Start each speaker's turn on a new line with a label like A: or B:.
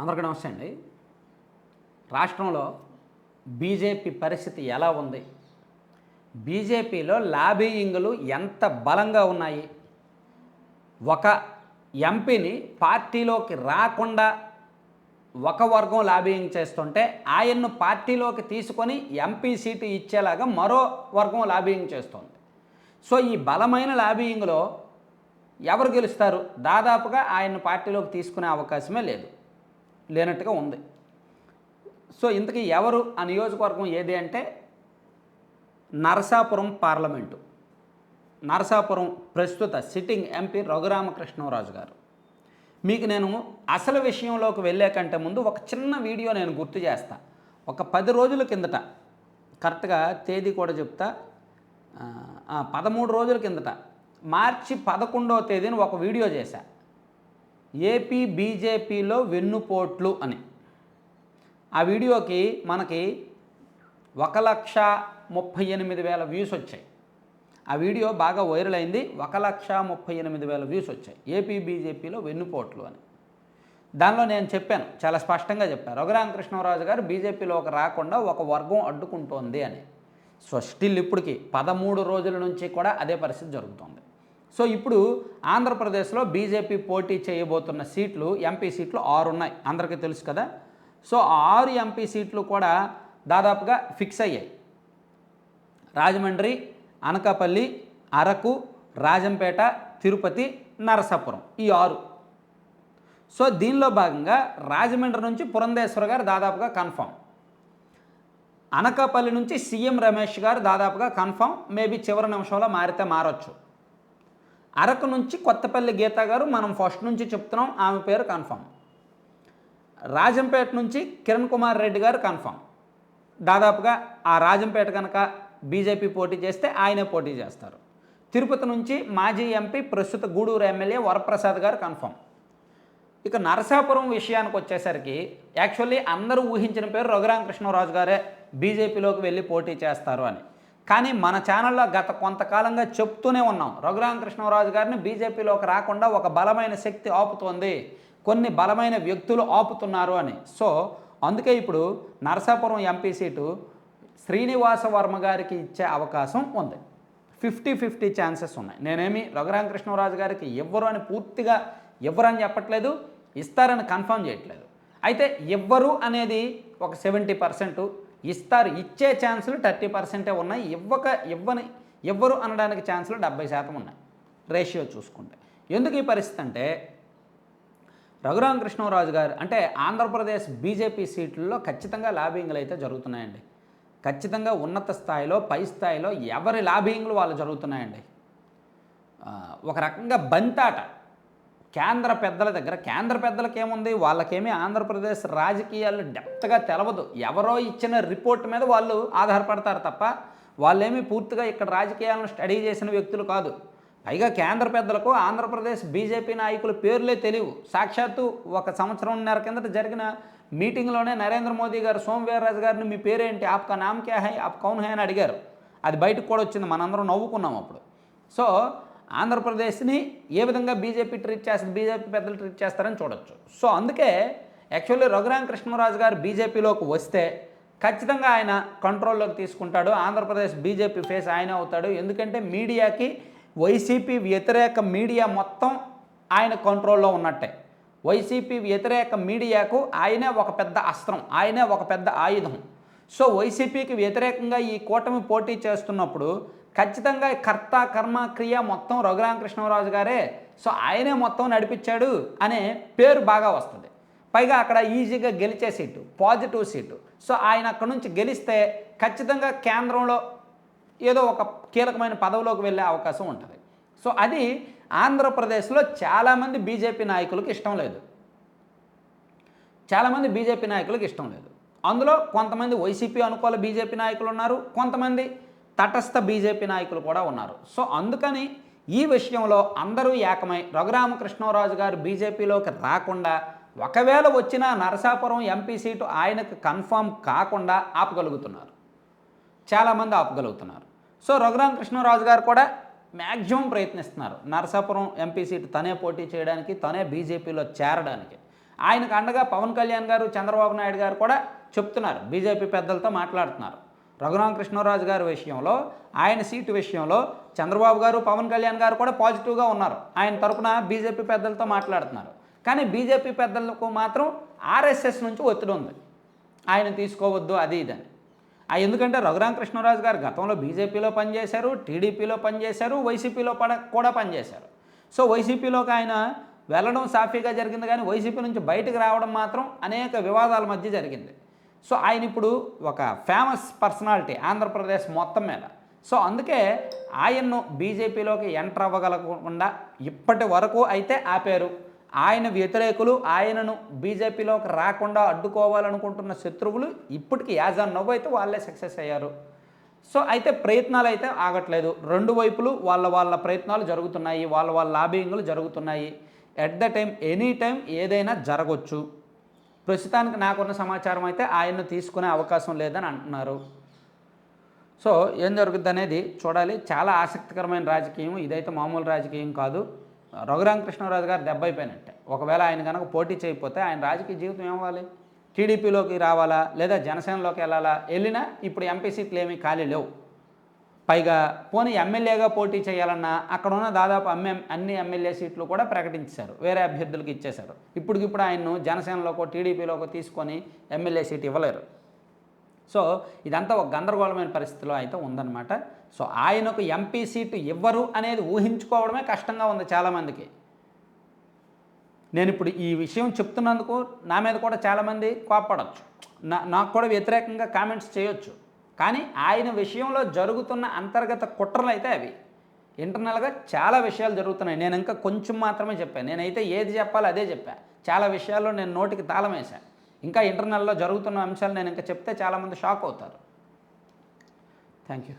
A: అందరికీ నమస్తే అండి. రాష్ట్రంలో బీజేపీ పరిస్థితి ఎలా ఉంది? బీజేపీలో లాబీయింగ్లు ఎంత బలంగా ఉన్నాయి? ఒక ఎంపీని పార్టీలోకి రాకుండా ఒక వర్గం లాబీయింగ్ చేస్తుంటే ఆయన్ను పార్టీలోకి తీసుకొని ఎంపీ సీటు ఇచ్చేలాగా మరో వర్గం లాబీయింగ్ చేస్తుంది. సో ఈ బలమైన లాబీయింగ్లో ఎవరు గెలుస్తారు? దాదాపుగా ఆయన్ను పార్టీలోకి తీసుకునే అవకాశమే లేదు. లేనట్టుగా ఉంది. సో ఇంతకీ ఎవరు ఆ నియోజకవర్గం ఏది అంటే నరసాపురం పార్లమెంటు. నరసాపురం ప్రస్తుత సిట్టింగ్ ఎంపీ రఘురామకృష్ణరాజు గారు. మీకు నేను అసలు విషయంలోకి వెళ్ళే కంటే ముందు ఒక చిన్న వీడియో నేను గుర్తు చేస్తా. ఒక పది రోజుల కిందట కరెక్ట్గా తేదీ కూడా చెప్తా. పదమూడు రోజుల కిందట మార్చి పదకొండవ తేదీని ఒక వీడియో చేశా. ఏపీ బీజేపీలో వెన్నుపోట్లు అని. ఆ వీడియోకి మనకి ఒక లక్ష ముప్పై ఎనిమిది వేల వ్యూస్ వచ్చాయి. ఆ వీడియో బాగా వైరల్ అయింది. ఒక లక్ష ముప్పై ఎనిమిది వేల వ్యూస్ వచ్చాయి. ఏపీ బీజేపీలో వెన్నుపోట్లు అని. దానిలో నేను చెప్పాను. చాలా స్పష్టంగా చెప్పాను రఘురామకృష్ణరాజు గారు బీజేపీలోకి రాకుండా ఒక వర్గం అడ్డుకుంటోంది అని. సో స్టిల్ ఇప్పటికి పదమూడు రోజుల నుంచి కూడా అదే పరిస్థితి జరుగుతోంది. సో ఇప్పుడు ఆంధ్రప్రదేశ్లో బీజేపీ పోటీ చేయబోతున్న సీట్లు ఎంపీ సీట్లు ఆరు ఉన్నాయి అందరికీ తెలుసు కదా? సో ఆ ఆరు ఎంపీ సీట్లు కూడా దాదాపుగా ఫిక్స్ అయ్యాయి. రాజమండ్రి అనకాపల్లి అరకు రాజంపేట తిరుపతి నరసాపురం ఈ ఆరు. సో దీనిలో భాగంగా రాజమండ్రి నుంచి పురంధేశ్వర గారు దాదాపుగా కన్ఫామ్. అనకాపల్లి నుంచి సీఎం రమేష్ గారు దాదాపుగా కన్ఫామ్. మేబీ చివరి నిమిషంలో మారితే మారొచ్చు. అరకు నుంచి కొత్తపల్లి గీత గారు మనం ఫస్ట్ నుంచి చెప్తున్నాం ఆమె పేరు కన్ఫామ్. రాజంపేట నుంచి కిరణ్ కుమార్ రెడ్డి గారు కన్ఫామ్. దాదాపుగా ఆ రాజంపేట కనుక బీజేపీ పోటీ చేస్తే ఆయనే పోటీ చేస్తారు. తిరుపతి నుంచి మాజీ ఎంపీ ప్రస్తుత గూడూరు ఎమ్మెల్యే వరప్రసాద్ గారు కన్ఫామ్. ఇక నరసాపురం విషయానికి వచ్చేసరికి యాక్చువల్లీ అందరూ ఊహించిన పేరు రఘురామకృష్ణరాజు గారే బీజేపీలోకి వెళ్ళి పోటీ చేస్తారు అని. కానీ మన ఛానల్లో గత కొంతకాలంగా చెప్తూనే ఉన్నాం. రఘురామకృష్ణరాజు గారిని బీజేపీలోకి రాకుండా ఒక బలమైన శక్తి ఆపుతోంది. కొన్ని బలమైన వ్యక్తులు ఆపుతున్నారు అని. సో అందుకే ఇప్పుడు నరసాపురం ఎంపీ సీటు శ్రీనివాస వర్మ గారికి ఇచ్చే అవకాశం ఉంది. ఫిఫ్టీ ఫిఫ్టీ ఛాన్సెస్ ఉన్నాయి. నేనేమి రఘురామకృష్ణరాజు గారికి ఇవ్వరు అని పూర్తిగా ఇవ్వరు అని చెప్పట్లేదు. ఇస్తారని కన్ఫర్మ్ చేయట్లేదు. అయితే ఇవ్వరు అనేది ఒక సెవెంటీ పర్సెంట్ ఇస్తారు ఇచ్చే ఛాన్సులు థర్టీ పర్సెంటే ఉన్నాయి. ఇవ్వక ఇవ్వని ఇవ్వరు అనడానికి ఛాన్సులు డెబ్బై శాతం ఉన్నాయి. రేషియో చూసుకుంటే. ఎందుకు ఈ పరిస్థితి అంటే రఘురామకృష్ణరాజు గారు అంటే ఆంధ్రప్రదేశ్ బీజేపీ సీట్లలో ఖచ్చితంగా లాబింగ్లు అయితే జరుగుతున్నాయండి. ఖచ్చితంగా ఉన్నత స్థాయిలో పై స్థాయిలో ఎవరి లాబింగ్లు వాళ్ళు జరుగుతున్నాయండి? ఒక రకంగా బంతాట. కేంద్ర పెద్దల దగ్గర కేంద్ర పెద్దలకి ఏముంది వాళ్ళకేమీ ఆంధ్రప్రదేశ్ రాజకీయాలు డెప్త్గా తెలవదు. ఎవరో ఇచ్చిన రిపోర్ట్ మీద వాళ్ళు ఆధారపడతారు తప్ప వాళ్ళేమీ పూర్తిగా ఇక్కడ రాజకీయాలను స్టడీ చేసిన వ్యక్తులు కాదు. పైగా కేంద్ర పెద్దలకు ఆంధ్రప్రదేశ్ బీజేపీ నాయకుల పేర్లే తెలియవు. సాక్షాత్తు ఒక సంవత్సరంన్నర కిందట జరిగిన మీటింగ్లోనే నరేంద్ర మోదీ గారు సోమవీర్రాజు గారిని మీ పేరేంటి? ఆప్కా నామ్ క్యా హై? ఆప్ కౌన్ హై? అని అడిగారు. అది బయటకు కూడా వచ్చింది. మనందరం నవ్వుకున్నాం అప్పుడు. సో ఆంధ్రప్రదేశ్ని ఏ విధంగా బీజేపీ ట్రీట్ చేస్తుంది బీజేపీ పెద్దలు ట్రీట్ చేస్తారని చూడొచ్చు. సో అందుకే యాక్చువల్లీ రఘురామకృష్ణరాజు గారు బీజేపీలోకి వస్తే ఖచ్చితంగా ఆయన కంట్రోల్లోకి తీసుకుంటాడు. ఆంధ్రప్రదేశ్ బీజేపీ ఫేస్ ఆయన అవుతాడు. ఎందుకంటే మీడియాకి వైసీపీ వ్యతిరేక మీడియా మొత్తం ఆయన కంట్రోల్లో ఉన్నట్టే. వైసీపీ వ్యతిరేక మీడియాకు ఆయనే ఒక పెద్ద అస్త్రం ఆయనే ఒక పెద్ద ఆయుధం. సో వైసీపీకి వ్యతిరేకంగా ఈ కూటమి పోటీ చేస్తున్నప్పుడు ఖచ్చితంగా కర్త కర్మ క్రియ మొత్తం రఘురామకృష్ణరాజు గారే. సో ఆయనే మొత్తం నడిపించాడు అనే పేరు బాగా వస్తుంది. పైగా అక్కడ ఈజీగా గెలిచే సీటు పాజిటివ్ సీటు. సో ఆయన అక్కడ నుంచి గెలిస్తే ఖచ్చితంగా కేంద్రంలో ఏదో ఒక కీలకమైన పదవిలోకి వెళ్ళే అవకాశం ఉంటుంది. సో అది ఆంధ్రప్రదేశ్లో చాలామంది బీజేపీ నాయకులకు ఇష్టం లేదు. చాలామంది బీజేపీ నాయకులకు ఇష్టం లేదు. అందులో కొంతమంది వైసీపీ అనుకూల బీజేపీ నాయకులు ఉన్నారు. కొంతమంది తటస్థ బీజేపీ నాయకులు కూడా ఉన్నారు. సో అందుకని ఈ విషయంలో అందరూ ఏకమై రఘురామకృష్ణరాజు గారు బీజేపీలోకి రాకుండా ఒకవేళ వచ్చిన నరసాపురం ఎంపీ సీటు ఆయనకు కన్ఫామ్ కాకుండా ఆపగలుగుతున్నారు. చాలామంది ఆపగలుగుతున్నారు. సో రఘురామకృష్ణరాజు గారు కూడా మ్యాక్సిమం ప్రయత్నిస్తున్నారు. నరసాపురం ఎంపీ సీటు తనే పోటీ చేయడానికి తనే బీజేపీలో చేరడానికి. ఆయనకు అండగా పవన్ కళ్యాణ్ గారు చంద్రబాబు నాయుడు గారు కూడా చెప్తున్నారు. బీజేపీ పెద్దలతో మాట్లాడుతున్నారు. రఘురామకృష్ణరాజు గారి విషయంలో ఆయన సీటు విషయంలో చంద్రబాబు గారు పవన్ కళ్యాణ్ గారు కూడా పాజిటివ్గా ఉన్నారు. ఆయన తరపున బీజేపీ పెద్దలతో మాట్లాడుతున్నారు. కానీ బీజేపీ పెద్దలకు మాత్రం ఆర్ఎస్ఎస్ నుంచి ఒత్తిడి ఉంది. ఆయన తీసుకోవద్దు అది ఇదని ఎందుకంటే రఘురామకృష్ణరాజు గారు గతంలో బీజేపీలో పనిచేశారు టీడీపీలో పనిచేశారు వైసీపీలో పడ కూడా పనిచేశారు. సో వైసీపీలోకి ఆయన వెళ్ళడం సాఫీగా జరిగింది కానీ వైసీపీ నుంచి బయటకు రావడం మాత్రం అనేక వివాదాల మధ్య జరిగింది. సో ఆయన ఇప్పుడు ఒక ఫేమస్ పర్సనాలిటీ ఆంధ్రప్రదేశ్ మొత్తం మీద. సో అందుకే ఆయన్ను బీజేపీలోకి ఎంటర్ అవ్వగలకుండా ఇప్పటి వరకు అయితే ఆపారు. ఆయన వ్యతిరేకులు ఆయనను బీజేపీలోకి రాకుండా అడ్డుకోవాలనుకుంటున్న శత్రువులు ఇప్పటికి యాజ్ అన్ నవ్వు అయితే వాళ్ళే సక్సెస్ అయ్యారు. సో అయితే ప్రయత్నాలు అయితే ఆగట్లేదు. రెండు వైపులు వాళ్ళ వాళ్ళ ప్రయత్నాలు జరుగుతున్నాయి వాళ్ళ వాళ్ళ లాబింగ్లు జరుగుతున్నాయి. At the time any time ఏదైనా జరగవచ్చు ప్రస్తుతానికి నాకున్న సమాచారం అయితే ఆయన్ను తీసుకునే అవకాశం లేదని అంటున్నారు. సో ఏం జరుగుద్ది అనేది చూడాలి. చాలా ఆసక్తికరమైన రాజకీయం. ఇదైతే మామూలు రాజకీయం కాదు. రఘురామకృష్ణరాజు గారు దెబ్బ అయిపోయినట్టే. ఒకవేళ ఆయన కనుక పోటీ చేయకపోతే ఆయన రాజకీయ జీవితం ఏమవ్వాలి? టీడీపీలోకి రావాలా? లేదా జనసేనలోకి వెళ్ళాలా? వెళ్ళినా ఇప్పుడు ఎంపీ సీట్లు ఏమీ ఖాళీ లేవు. పైగా పోనీ ఎమ్మెల్యేగా పోటీ చేయాలన్నా అక్కడ ఉన్న దాదాపు అమ్మే అన్ని ఎమ్మెల్యే సీట్లు కూడా ప్రకటించారు. వేరే అభ్యర్థులకు ఇచ్చేశారు. ఇప్పటికిప్పుడు ఆయన్ను జనసేనలోకో టీడీపీలోకో తీసుకొని ఎమ్మెల్యే సీట్ ఇవ్వలేరు. సో ఇదంతా ఒక గందరగోళమైన పరిస్థితిలో అయితే ఉందన్నమాట. సో ఆయనకు ఎంపీ సీటు ఇవ్వరు అనేది ఊహించుకోవడమే కష్టంగా ఉంది చాలామందికి. నేను ఇప్పుడు ఈ విషయం చెప్తున్నందుకు నా మీద కూడా చాలామంది కోపడవచ్చు నా నాకు కూడా వ్యతిరేకంగా కామెంట్స్ చేయొచ్చు. కానీ ఆయన విషయంలో జరుగుతున్న అంతర్గత కుట్రలు అయితే అవి. ఇంటర్నల్గా చాలా విషయాలు జరుగుతున్నాయి. నేను ఇంకా కొంచెం మాత్రమే చెప్పాను నేనైతే ఏది చెప్పాలో అదే చెప్పా. చాలా విషయాల్లో నేను నోటికి తాళం వేశాను ఇంకా ఇంటర్నల్లో జరుగుతున్న అంశాలు నేను ఇంకా చెప్తే చాలామంది షాక్ అవుతారు. Thank you